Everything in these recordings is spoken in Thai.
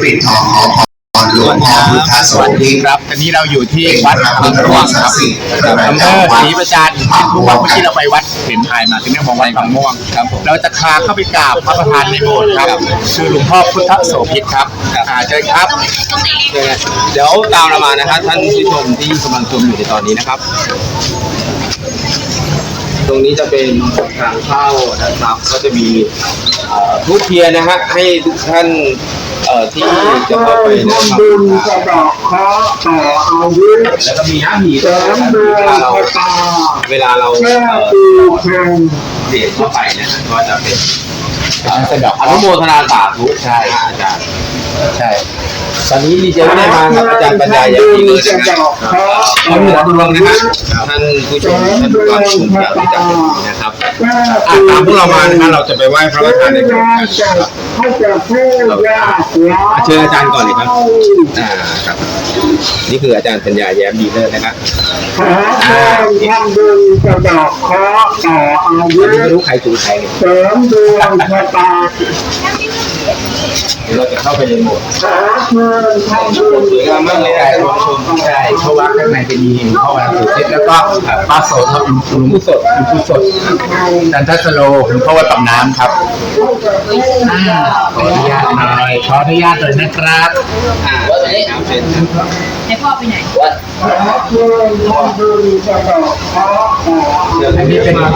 ปิดทองขอพรหลวงพ่อพุทธโสสวัสธิดีตครับอันนี้เราอยู่ที่เป็นวัดพระหลพุวทงธพ่วรูงปศัคกรับดิ์สิทธิ์อำเภอศรีประจันทร์ทุกวันที่เราไปวัดเห็นถ่ายมาที่นี่มองวัดบางม่วงครับผมเราจะพาเข้าไปกราบพระประธานในโบสถ์ครับคือหลวงพ่อพุทธโสภิตครับอ่าเชิญครับ เดี๋ยวตามเรามานะครับท่านผู้ชมที่กำลังชมอยู่ในตอนนี้นะครับ ตรงนี้จะเป็นทางเข้านะครับก็จะมีเอ่อทูบเทียนนะฮะให้ทุกท่าน เอ่อที่จะเข้าไปนะครัทำบุญบสะดอกเคราะห์ต่ออายุแล้วก็มีนะมีเสริมดวงชะตาเวลาเราแก้เอ่อปีเพ็งเสียงเข้าไปเนะก็จะเป็นสะดอกอนุโมทนาสาธุใช่อาจารย์ ใช่ ตอนนี้ดีเจไม่ได้มากับอาจารย์ปัญญาอย่างนี้เลยสะนะคเดรับอกเคราะห์ขอหนุนดวงนะฮะท่านผู้ชมท่านผู้ฟังทุกอย่างที่จะเป็นนะครับแก้อะปีตามพวกเรามานะฮะเราจะไปไหว้พระประธานในโบสถ์กันจะนะครับให้จะผู้ยากไร้เชิญอาจารย์ก่อนเลยครับอ่าครับ นี่คืออาจารย์ปัญญาแย้มดีเลิศนะครับขอเชิญทำบุญสะเดอกเคราะห์ต่ออายุวันนี้ไม่รู้ใครถูกใครเนี่ยเสริมดวงชะตา เดี๋ยวเราจะเข้าไปในโบสถ์ขอเชิญทำบุญสวยงามมากเลยนะท่านผู้ชมใช่เพราะว่าข้างในจะมีหลวงพ่อวันสุทิศแล้วก็พระโสธรหลวงหลวงปู่สดหลวงปู่สดจันทสโลหลวงพ่อวัดปากน้ำครับขออนุญาตหน่อยขออนุญาตหน่อยนะครับอ่าครับเป็นให้พ่อไปไหนขอเชิญทำบุญสะเดอกเคราะห์ต่ออาเดี๋ยวยุให้พี่เป็นมา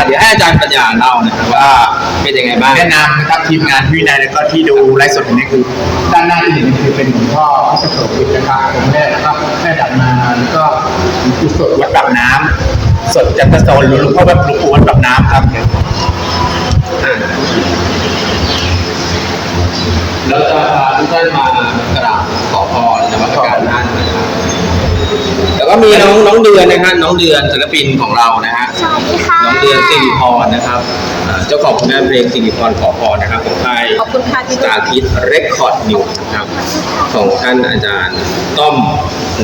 เข้ามาไหว้อะเดี๋ยวให้อาจารย์ปัญญาเล่านะครับว่าเป็นยังไงบ้างแนะนำนะครับทีมงานวินัยแล้วก็ที่ดูไลฟ์สดอยู่นี่คือด้านหน้าที่เห็นคือเป็นหลวงพ่อพระโสภิตนะครับผมแม่แล้วก็แม่ดับมาแล้วก็หลวงปู่สดวัดปากน้ำสดจันทโซนหรือหลวงพ่อวัดหลวงปู่วัดปากน้ำครับอะเราจะพาทุกท่านมากราบขอพรนมัสการท่านนะครับแล้ว ก็มีน้องน้องเดือนนะฮะน้องเดือนศิลปินของเรานะฮะสวัสดีค่ะน้องเดือนสิริพรนะครับอ่าเจ้าของผลงานเพลงสิริพรขอพรนะครับของค่ายขอบคุณค่ะที่สาธิตเรคคอร์ดนิวนะครับของท่านอาจารย์ต้อม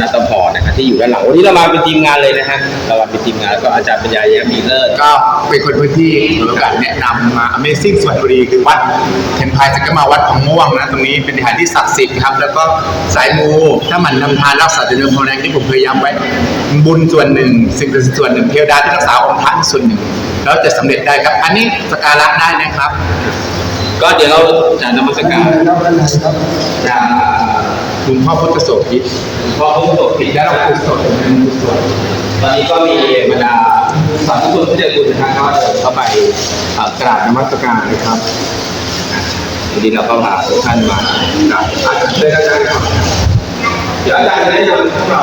นัตพรนะครับที่อยู่ด้านหลังวันนี้เรามาเป็นทีมงานเลยนะฮะเรามาเป็นทีมงานแล้วก็อาจารย์ปัญญาแย้มมีเลิศ ก็เป็นคนพื้นที่ถือโอกาสแนะนำมา Amazing สวนบุรีคือวัดเทนพายสักกมาวัดของม่วงนะ ตรงนี้เป็นสถานที่ศักดิ์สิทธิ์ครับ แล้วก็สายมูถ้ามันนำทานรักษาจะเดิมโพแรงที่ผมพยายามไว้บุญส่วนหนึ่งสิ่งศักดิ์สิทธิ์ส่วนหนึ่งเทวดาที่รักษาองค์พระส่วนหนึ่งแล้วจะสำเร็จได้ครับ อันนี้สกการะได้นะครับ ก็เดี๋ยวเราจะนมัสการจากหลวงพ่อพุทธโสภิตพ่อผู้ตกผิดและและหลวงเราปู่สดเป็นบุญส่วนตอนนี้ก็มีบรรดาสาธุชนที่เจอคุณนะครับก็เดินเข้าไปเอ่อกราบนมัสการนะครับอะวันนี้เราก็พาทุกท่านมากราบอาจารย์เชิญอาจารย์ครับเดี๋ยวอาจารย์จะแนะนำพวกเรา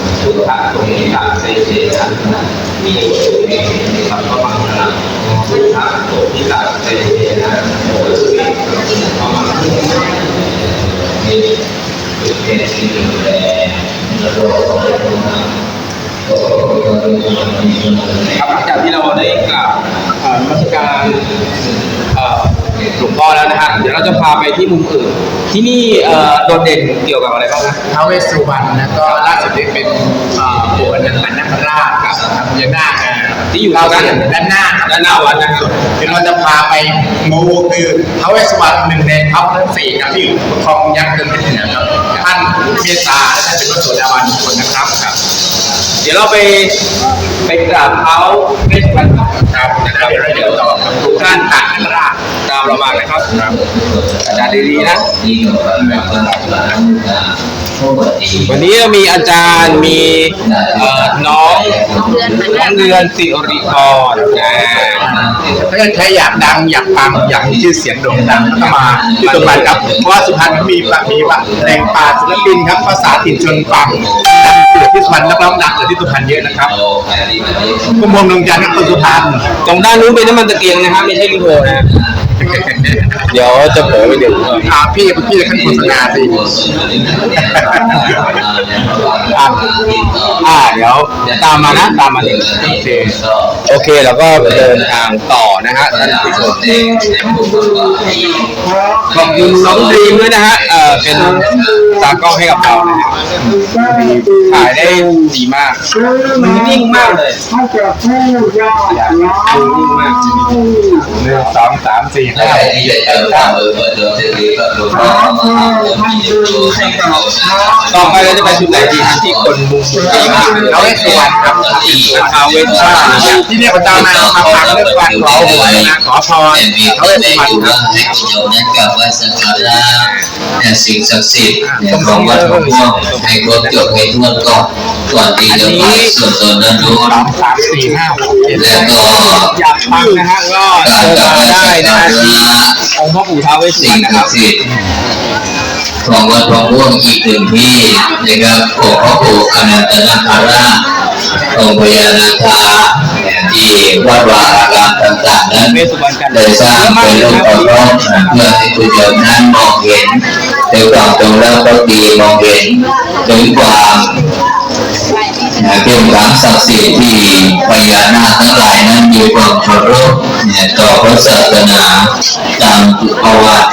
มีโสตุเมสัพพะมังคลังพุทธะโสภิตะเวเนะโสตุเมสัพพะมังคลังมีจุดเด่นที่ดูแลครับหลังจากที่เราได้กราบมัสการหลวงพ่อแล้วนะฮะเดี๋ยวเราจะพาไปที่มุมอื่น ที่นี่โดดเด่นเกี่ยวกับอะไรบ้างนะท้าวเวสสุวรรณแล้วก็ล่าสุดนี้เป็น เอ่อปู่อนันตนาคราชครับพญานาคที่อยู่เราด้านด้านหน้าด้านหน้าวัดนะครับเดี๋ยวเราจะพาไปมูคือท้าวเวสสุวรรณหนึ่งในทัพทั้งสี่ครับที่อยู่ครองยักษ์เดินเป็นเหนือครับท่านเมตตาและท่านเป็นพระโสดาบันทุกคนนะครับครับ เดี๋ยวเราไปไปกราบเท้าเวสสุวรรณครับนะครับเดี๋ยวเราจะต่อบทุกท่านต่างกันราชตา มเรามานะครับอาจารย์ดีๆนะ วันนี้เรามีอาจารย์มีเอ่อน้องน้องเดือนค่ะน้องเดือนสิริพรนะถ้าใครอยากดังอยากปังอยากมีชื่อเสียงโด่งดังก็มาที่สุพรรณครับ เพราะว่าสุพรรณมีปะมีปะแหล่งป่าศิลปินครับภาษาถิ่นชนฟังดังเกิดที่สุพรรณนักร้องดังเกิดที่สุพรรณเยอะนะครับกุมภดวงจันทร์ก็คนสุพรรณตรงด้านนู้นเป็นน้ำมันตะเกียงนะครับไม่ใช่ลิโพนะ เดี๋ยวจะเผลอไปดื่มก่อนอ่าพี่พี่จะขึ้นโฆษณาสิ อะอ่า เดี๋ยว เดี๋ยวตามมานะ ตามมาเลยโอเคโอเค แล้วก็เดินทางต่อนะฮะท่านผู้ชมขอบคุณน้องดีมด้วยนะฮะ เอ่อเป็นตากล้องให้กับเรานะฮะถ่ายได้ดีมาก มันนิ่งมากเลยถ้าจะพูดยอดร้อยนิ่งมากหนึ่งสองสามสี่ห้าต่อไปเราจะไปจุดไหนดีฮะีคนมุงดีมาเราให้สวรรค์ครับท้าวเวสสุวรรณนะฮะที่เนี่ยพระเจ้ามามาฟังเรื่องการขอหวยนะขอพรเขาให้สวรครับนั้นกลับมาสักการะแต่สิ่งศักดิ์สิทธิ์ของวัดหลวงพ่อให้ครบจบให้ทั่วก่อนก่อนที่จะไปส่วนตนนั้นรู้สองสามสี่ห้าหกแล้วก็อยากฟังนะฮะก็การเดินกลับมาได้สักนะการะองค์พ่อปู่ท้าวเวสสุวรสิ่รงณนะคศัรักบดิ์สิทธิ์ ของวัดหลวงพ่ออีกหนึ่งที่นะครับของพระปู่อนันตนาคาราชองพญานาคาที่วัดวาอารามต่างๆนั้นได้สร้างเป็นรูปเคารพเพื่อให้ผู้ชมนั้นมองเห็นถึงความจงรักภักดีมองเห็นถึงความเป็นความศักดิ์สิทธิ์ที่พญานาคทั้งหลายนั้นมีความเคารพเนี่ยต่อพระศาสนาตามประวัติ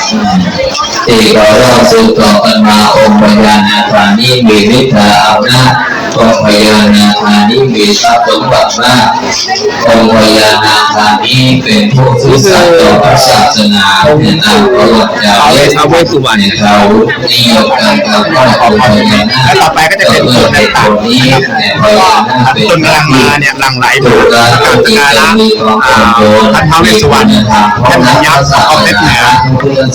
ที่เราเล่าสืบต่อกันมาองค์ปัญญานาคานี้มีฤทธาอำนาจ องค์พญานาคานี้มีทรัพย์สมบัติมากองค์พญานาคานี้เป็นผู้ซื่อสัตย์ต่อพระศาสนาเนี่ยตามประวัติจาวเวรีสตท้าวเวสุวรรณเขานิยมการกราบไหว้องค์พญานาคต่อไปก็จะเป็นส่วนต่างๆนี้นะครับเนี่ยพก็ญานาคเป็นต้นกำลังมาเนี่ยหลังไหลถูมากการกราบสัการะอ่าท่านท้าวเวสสุวรรณท่านยักษ์เอาเพชรเหนือ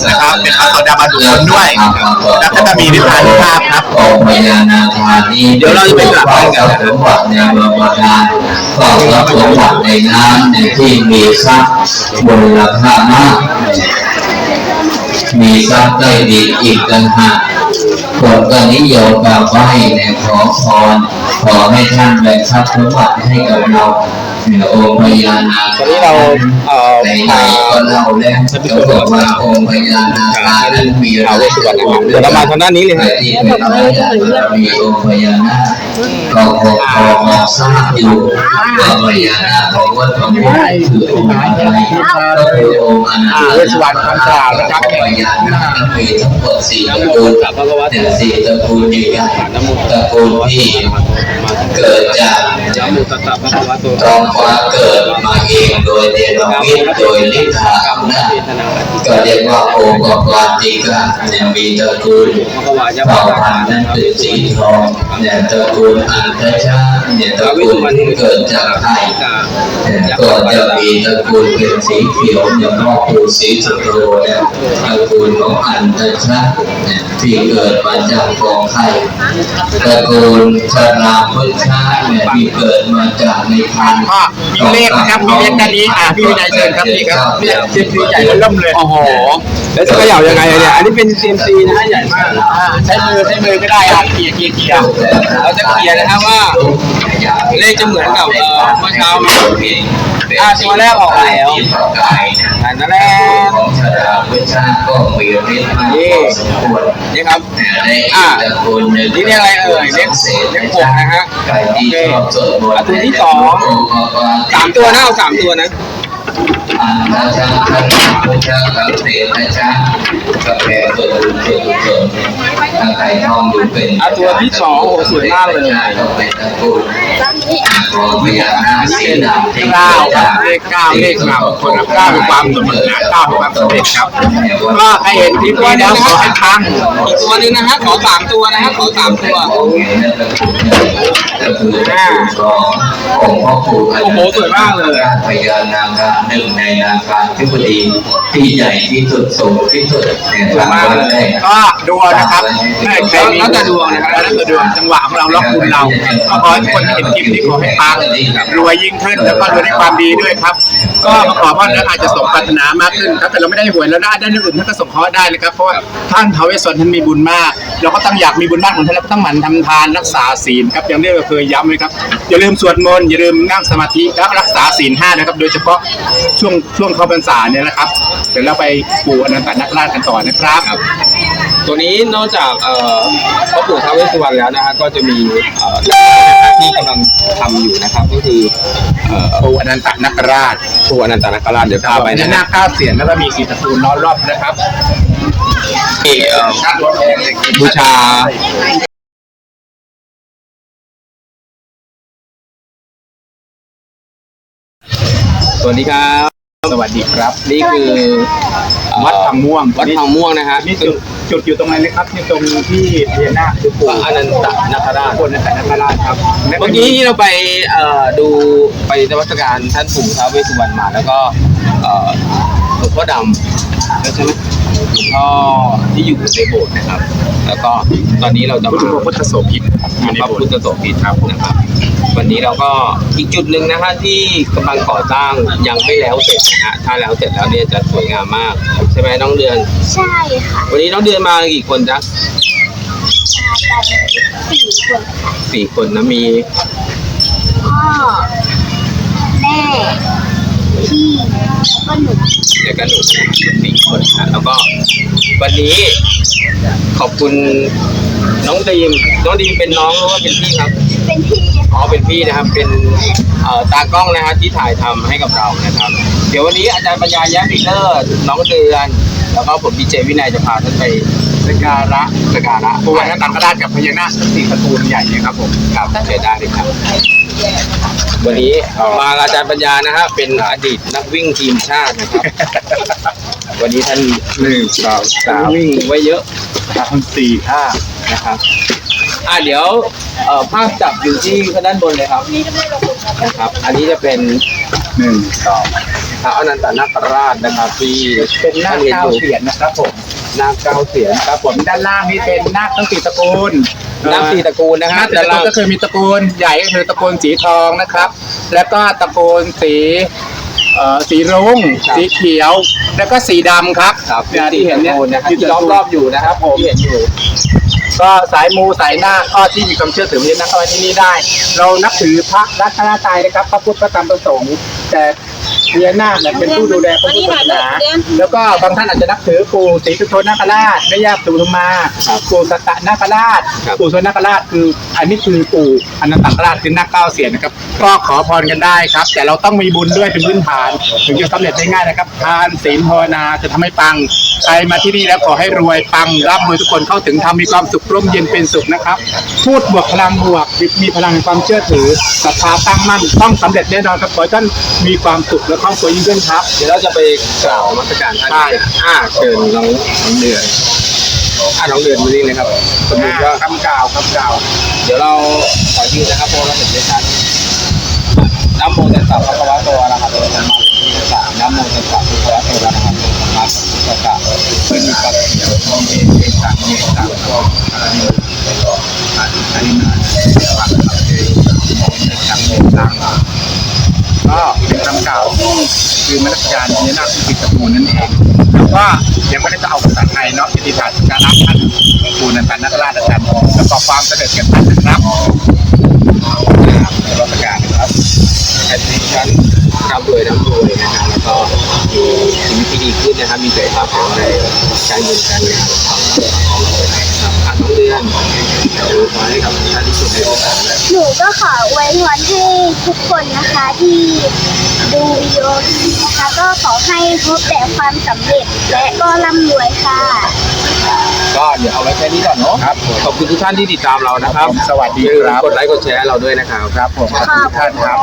นะครับเป็นพระโสดาบันบุคคลด้วยแล้วก็จะมีนิทานภาพครับองค์พญานาคานี้เดี๋ยวเราจะไปกราบไหว้กันสมบัติในบรมดาลก็รับสมบัติในน้ำในที่มีทรัพย์มูลค่ามากมีทรัพย์ได้ดีอีกต่างหากคนก็นิยมกราบไหว้ในขอพรขอให้ท่านแบ่งทรัพย์สมบัติให้กับเราเหนือองค์พญานาคตอนนี้เราเอ่อในพาในก็เล่าแล้วเขาบอกว่าองค์พญานาคานั้นมีท้าวเวสสุวรรณนะครับเดี๋ยวเรามาทางด้านนี้เลยใครฮะที่เป็นพระญาบารมีองค์พญานาค ก็คงพอมองทราบอยู่ว่าพญานาคของวัดพระพุทธคือองค์อะไรก็คือองค์อนันตเวสวรรคำกล่าวนะครับพญานาคมีทั้งหมดสี่ตระกูลแต่สี่ตระกูลใหญ่ๆตระกูลที่เกิดจากตตะพระวะโตท้องฟ้าเกิดมาเองโดยเดชวิทย์โดยฤทธาอำนาจก็เรียกว่าโอปกรณ์ติกาเนี่ยมีตระกูลเผ่าพันธุ์นั้นเป็นสีทองเนี่ยตระกูลอันทชาเนี่ยตระกูลที่เกิดจากไข่เนี่ยก็จะมีตระกูลเป็นสีเขียวเนี่ยพ่อปู่สีสุโธเนี่ยตระกูลของอันทชาเนี่ยที่เกิดมาจากฟองไข่ตระกูลชราพุทธาเนี่ยที่เกิดมาจากในพันธุ์ก็มีเลขนะครับมีเลขด้านนี้อ่าพี่วินัยเชิญครับพี่ครับเนี่ยเซียมซีใหญ่แล้วล่มเลยโอ้โหแล้วจะเขย่ายังไงเนี่ยอันนี้เป็น CMC นะฮะใหญ่มากใช้มือใช้มือก็ได้อะเกียร์เกียร์เกียร์เราจะเคลียร์นะครับว่า เลขจะเหมือนกับเอ่อเมื่อเช้าไหมอ่าตัวแรกออกแล้วอันนั้นแหละของชาดาพุทธาก็มีฤทธิ์มากพอสมควรนี่ครับอ่าตระกูลหนึ่งนี่เรียกอะไรเอ่ยเรียกเรียกหกนะฮะใครที่ชอบสวดมนต์อะตัวที่สองสามตัวนะเอาสามตัวนะ อันนะจังขันพุทธะกับเตนะจังกาแฟเกิดบุญเกิดกุศลถ้าใครท่องดูเป็นอะตัวที่สองโอ้โหสวยมากเลยต้องเป็นตะกูล ของพญานาคสีดำที่เก้าเลขเก้าเลขเราคนละเก้าเป็นความสมบูรณ์นะเก้าเป็นความสำเร็จครับก็ใครเห็นคลิปนี้แล้วขอให้พังอีกตัวนึงนะฮะขอสามตัวนะฮะขอสามตัวก็คือของพ่อครูโอ้โหสวยมากเลยพญานาคาหนึ่งในนาคาธิบดีที่ใหญ่ที่สุดสูงที่สุดเนี่ยทางวัดได้ก็ดูเอานะครับใครมีแล้วแต่ดวงนะครับแล้วแต่ดวงจังหวะของเราล็อกคุณเราก็ขอให้คนเห็นคลิปนี้ขอให้ปังรวยยิ่งขึ้นแล้วก็รวยด้วยความดีด้วยครับ ก็มาขอพรแล้วอาจจะสมปรารถนามากขึ้นครับแต่เราไม่ได้หวยแล้วได้ได้เรื่องอื่นท่านก็ส่งขอได้เลยครับเพราะว่าท่านทาวเวสสวรรณท่านมีบุญมาก เราก็ต้องอยากมีบุญมากเหมือนท่านเราก็ต้องหมั่นทำทานรักษาศีลครับอย่างที่เราเคยย้ำไว้ครับอย่าลืมสวดมนต์อย่าลืมนั่งสมาธิแล้วรักษาศีลห้านะครับ โดยเฉพาะช่วงช่วงช่วงเข้าพรรษาเนี่ยนะครับเดี๋ยวเราไปปู่อนันตนาคราชกันต่อนะครับ ตัวนี้นอกจากเอ่อพ่อปู่ท้าวเวสสุวรรณแล้วนะฮะก็จะมีเอ่อที่กำลัง ทำอยู่นะครับ ก็คือเอ่อปู่อนันตนาคราชปู่อนันตนาคราชเดี๋ยวพาไปพญานะนาฮะคเก้าเสียนแล้วก็มีสีตระกูลล้อมรอบนะครับที่เอ่อบูชาสวัสดีครับ สวัสดีครับ นี่คือเอ่อวัดทางม่วงวัดทางม่วงนะฮะนี่จุด จุดอยู่ตรงไหนเลยครับนี่ตรงที่พญานาคคือปู่พระอนันตนาคราชปู่อนันตนาคราชครับและเมื่อกี้ที่เราไปเอ่อดูไปนวัตการท่านปู่ท้าวเวสสุวรรณมาแล้วก็เอ่อหลวงพ่อดำแล้วใช่ไหมหลวงพ่อที่อยู่ในโบสถ์นะครับ แล้วก็ตอนนี้เราจะพุทธมาพุทธโสภิตอยู่ในพระโบสพุทถ์ธโสภิตครับนะครับ วันนี้เราก็อีกจุดหนึ่งนะฮะที่กำลังก่อสร้างยังไม่แล้วเสร็จนะฮะถ้าแล้วเสร็จแล้วเนี่ยจะสวยงามมาก ใช่ไหมน้องเดือน ใช่ค่ะวันนี้น้องเดือนมากี่คนจ๊ะมากันสี่คนค่ะสี่คนนะมีพ่อแม่พี่แล้วก็หนูเด็กกันหนูสี่คนนะแล้วก็วันนี้ขอบคุณน้องดีมน้องดีมเป็นน้องหรือว่าเป็นพี่ครับ เป็นพี่ อ๋อเป็นพี่นะครับ เป็นเอ่อตากล้องนะฮะที่ถ่ายทำให้กับเรานะครับ เดี๋ยววันนี้อาจารย์ปัญญาแย้มอีกเลิศน้องเดือน แล้วก็ผมดีเจวินัยจะพาท่านไปสกการะสกการะปู่อนันตนาคราชกับพญานาคทั้งสี่ตระกูลใหญ่เนี่ยครับผมครับเชิญได้เลยครับ วันนี้มาอาจารย์ปัญญานะฮะเป็นอดีตนักวิ่งทีมชาตินะครับ วันนี้ท่านหนึ่งสองสามวิ่งไว้เยอะสามสี่ห้า นะครับอ่าเดี๋ยวเอ่อภาพจับอยู่ที่ด้านบนเลยครับนะครับ อันนี้จะเป็นหนึ่งสองพระอนันตนาคราชนะครับที่เป็นนาคท่ห็เก้าอยู่เสียนนะครับผมนาคเก้าเสียนครับผมด้านล่างนี่เป็นนาคทั้งสี่ตระกูลนาคสี่ตระกูลนะฮะนาคสี่ตระกูลก็คือมีตระกูลใหญ่ก็คือตระกูลสีทองนะครับ แล้วก็ตระกูลสีเอ่อสีรุ้งสีเขียว แล้วก็สีดำครับครับเนี่ยที่เห็นเนี่ยนะครับที่ที่ล้อมรอบอยู่นะครับผมที่เห็นอยู่ ก็สายมูสายนาคก็ที่มีความเชื่อถือพญานาคเข้ามาที่นี่ได้ เรานับถือพระรัตนตรัยนะครับ พระพุทธพระธรรมพระสงฆ์แต่พญานาคเนี่ยเป็นผู้ดูแลพระพุทธศาสนาแล้วก็บางท่านอาจจะนับถือปู่ศรีสุโธนาคราชแม่ย่าสุธมาครับปู่สัตตนาคราชครับปู่สุนาคราชคือ อันนี้คือปู่อนันตนาคราชคือนาคเก้าเสียนนะครับ ก็ขอพรกันได้ครับ แต่เราต้องมีบุญด้วยเป็นพื้นฐาน ถึงจะสำเร็จได้ง่ายนะครับ ทานศีลภาวนาจะทำให้ปัง ใครมาที่นี่แล้วขอให้รวยปังร่ำรวยทุกคนเข้าถึงทำมีความสุขร่มเย็นเป็นสุขนะครับ พูดบวกพลังบวกมีพลังความเชื่อถือศรัทธาตั้งมั่นต้องสำเร็จแน่นอนครับขอให้ท่านมีความสุขและครอบครัวยิ่งขึ้นครับเดี๋ยวเราจะไปกล่าวนมัสการท่านใช่อ่าเชิญน้องน้องเดือนอ่าน้องเดือนมานี่เลยครับสมมติว่าคำกล่าวคำกล่าว เดี๋ยวเราขอยืนนะครับเพราะเราเห็นไม่ชัดน้ำโมตัสสะพระคะวะโตอะระหะโตสัมมาสัมพุทธัสสะน้ำโมตัสสะพระคะวะโตอะระหะโตสัมมา สัมพุทธัสสะเป็นปัจเจกโมเมเตสังเมตังโตอะระนิโตอะรินาปัจเจกโมเมตังเมตังก็เป็นคำกล่าวคือมรรคการพญานาคที่ติดตระกูลนั่นเองแล้วก็ยังไม่ได้จะเอาภาษาไทยเนาะจะติดการการรับท่านปู่นันตันนักราชอาจารย์แล้วก็ความเสด็จแก่ท่านนะครับในรัชกาลนะครับแอดมิชชั่น ร่ำรวยร่ำรวยนะฮะแล้วก็มีชีวิตที่ดีขึ้นนะครับมีสุขภาพแข็งแรงการเงินการงานครับอะน้องเดือนเดี๋ยวขอให้กับท่านที่สุดในโอกาสนะหนูก็ขอไว้พรให้ทุกคนนะคะที่ดูวิดีโอนี้นะคะ ก็ขอให้พบแต่ความสำเร็จและก็ร่ำรวยค่ะ ก็เดี๋ยวเอาไว้แค่นี้ก่อนเนาะครับขอบคุณทุกท่านที่ติดตามเรานะครับสวัสดีอย่าลืมครับ กดไลค์กดแชร์เราด้วยนะครับ ครับผมขอบคุณทุกท่านครับ